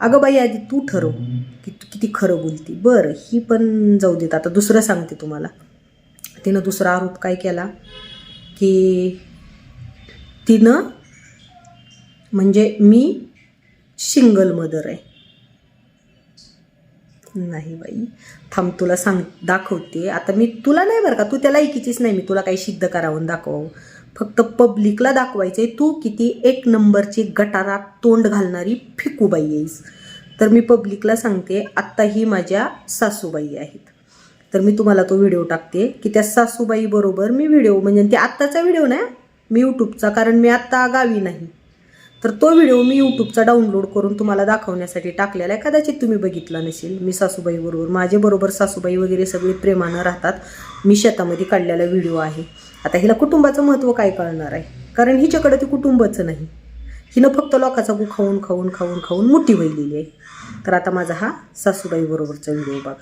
अगं बाई आधी तू ठरव. की तू किती खरं बोलती. बरं ही पण जाऊ देत. आता दुसरं सांगते तुम्हाला. तिनं दुसरा आरोप काय केला? की तिनं म्हणजे मी सिंगल मदर आहे. नाही बाई. थांब तुला सांग दाखवते. आता मी तुला नाही बरं का? तू त्याला ऐकीचीच नाही. मी तुला काही सिद्ध करावं दाखवावं. फक्त पब्लिकला दाखवायचे तू किती एक नंबरची गटारात तोंड घालणारी फिकूबाई आहेस. तर मी पब्लिकला सांगते आत्ता ही माझ्या सासूबाई आहेत. तर मी तुम्हाला तो व्हिडिओ टाकते की त्या सासूबाईबरोबर मी व्हिडिओ म्हणजे ते आत्ताचा व्हिडिओ ना मी यूट्यूबचा कारण मी आत्ता गावी नाही. तर तो व्हिडिओ मी यूट्यूबचा डाउनलोड करून तुम्हाला दाखवण्यासाठी टाकलेला आहे. कदाचित तुम्ही बघितला नसेल मी सासूबाईबरोबर माझ्याबरोबर सासूबाई वगैरे सगळे प्रेमानं राहतात. मी शेतामध्ये काढलेला व्हिडिओ आहे. आता हिला कुटुंबाचं महत्त्व काय कळणार आहे? कारण हिच्याकडं ते कुटुंबाचं नाही. हिनं फक्त लोकाचा गु खाऊन खाऊन खाऊन खाऊन मोठी व्हायलेली आहे. तर आता माझा हा सासूबाईबरोबरचा व्हिडिओ बघा.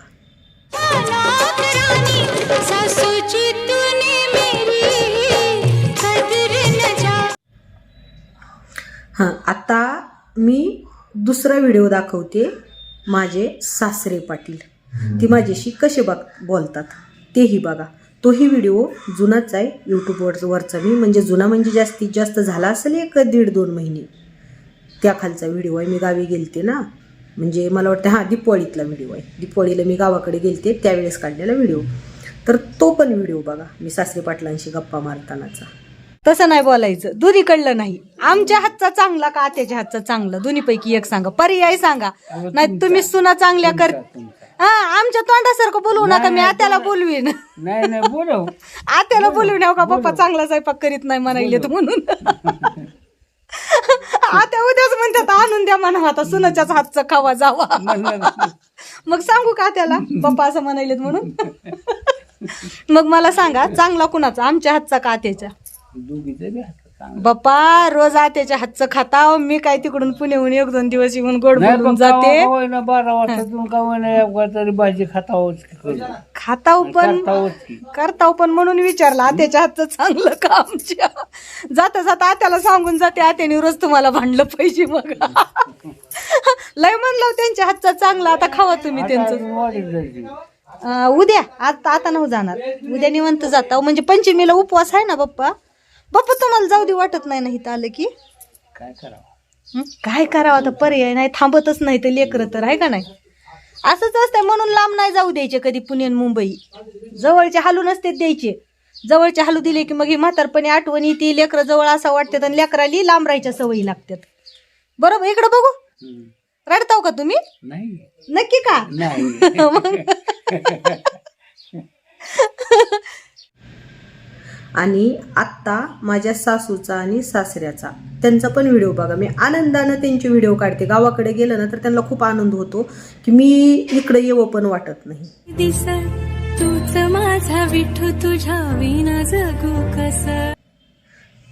हां आता मी दुसरा व्हिडिओ दाखवते माझे सासरे पाटील. ती माझ्याशी कसे बघ बोलतात तेही बघा. तोही व्हिडिओ जुनाच आहे यूट्यूबवर वरचा. मी म्हणजे जुना म्हणजे जास्तीत जास्त झाला असेल एक दीड दोन महिने. त्या खालचा व्हिडिओ आहे मी गावी गेलते ना. म्हणजे मला वाटतं हां दिपवाळीतला व्हिडिओ आहे. दिपवाळीला मी गावाकडे गेलते त्यावेळेस काढलेला व्हिडिओ. तर तो पण व्हिडिओ बघा मी सासरे पाटलांशी गप्पा मारतानाचा. तसं नाही बोलायचं. दोन्हीकडलं नाही. आमच्या हातचा चांगला का आत्याच्या हातचा चांगला? दोन्हीपैकी एक सांगा. पर्याय सांगा. नाही तुम्ही सुना चांगल्या कर हा आमच्या तोंडासारखं बोलवू नका मी आत्याला बोलवीन. नाही नाही बोलव. आत्याला बोलवीन हो का पप्पा चांगला स्वयंपाक करीत नाही म्हणायले तर म्हणून. आत्या उद्याच म्हणतात आणून द्या म्हणा आता सुनाच्याच हातचा खावा जावा. मग सांगू का त्याला पप्पा असं म्हणायलेत म्हणून. मग मला सांगा चांगला कुणाचा? आमच्या हातचा का आत्याच्या दोघीचं बी हात चांगलं. बाप्पा रोज आत्याच्या हातचं खाता मी काय तिकडून पुण्याहून एक दोन दिवस येऊन गोड नाही बोलून पण जाते. ना बारा वाजता का होईना एकदा तरी भाजी की करू. खाताव पण की. करताव पण म्हणून विचारलं आत्याच्या हातचं चांगलं का आमच्या. जाता जाता आत्याला सांगून जाते आत्याने रोज तुम्हाला भांडलं पाहिजे मग. लय म्हणलं त्यांच्या हातचं चांगलं आता खावा तुम्ही त्यांचं. अजून वाढीत जायची. अं, उद्या आता आता नव्ह जाणार. उद्या निवंत जाता. म्हणजे पंचमीला उपवास आहे ना बाप्पा? बाप्पा तुम्हाला जाऊ दे वाटत नाही ना इथं आलं की? काय करावं? हं? काय करावं आता? पर्याय नाही थांबतच नाही तर लेकरं तर आहे का नाही? असंच असतंय म्हणून लांब नाही जाऊ द्यायचे कधी पुणे आणि मुंबई. जवळचे हालू नसते द्यायचे. जवळचे हालू दिले की मग ही म्हातारपणी आठवणी ती लेकरं जवळ असं वाटतात आणि लेकराली लांब राहायच्या सवयी लागतात. बरोबर? इकडं बघू. हम्म. रडताव का तुम्ही? नाही. नक्की का? नाही. आणि आत्ता माझ्या सासूचा आणि सासऱ्याचा. त्यांचा पण व्हिडिओ बघा. मी आनंदानं त्यांचे व्हिडिओ काढते. गावाकडे गेलं ना तर त्यांना खूप आनंद होतो की मी इकडे येवं पण वाटत नाही. दिस तूच माझा विठू तुझ्या विना जगू कस?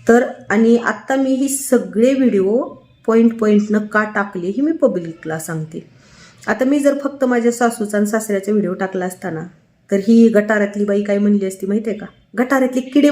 तर आणि आत्ता मी ही सगळे व्हिडिओ पॉईंट पॉईंटनं का टाकले ही मी पब्लिकला सांगते. आता मी जर फक्त माझ्या सासूचा आणि सासऱ्याचा व्हिडिओ टाकला असताना तर ही गटारातली बाई काय म्हणली असती माहिती आहे का? गटारातले किडे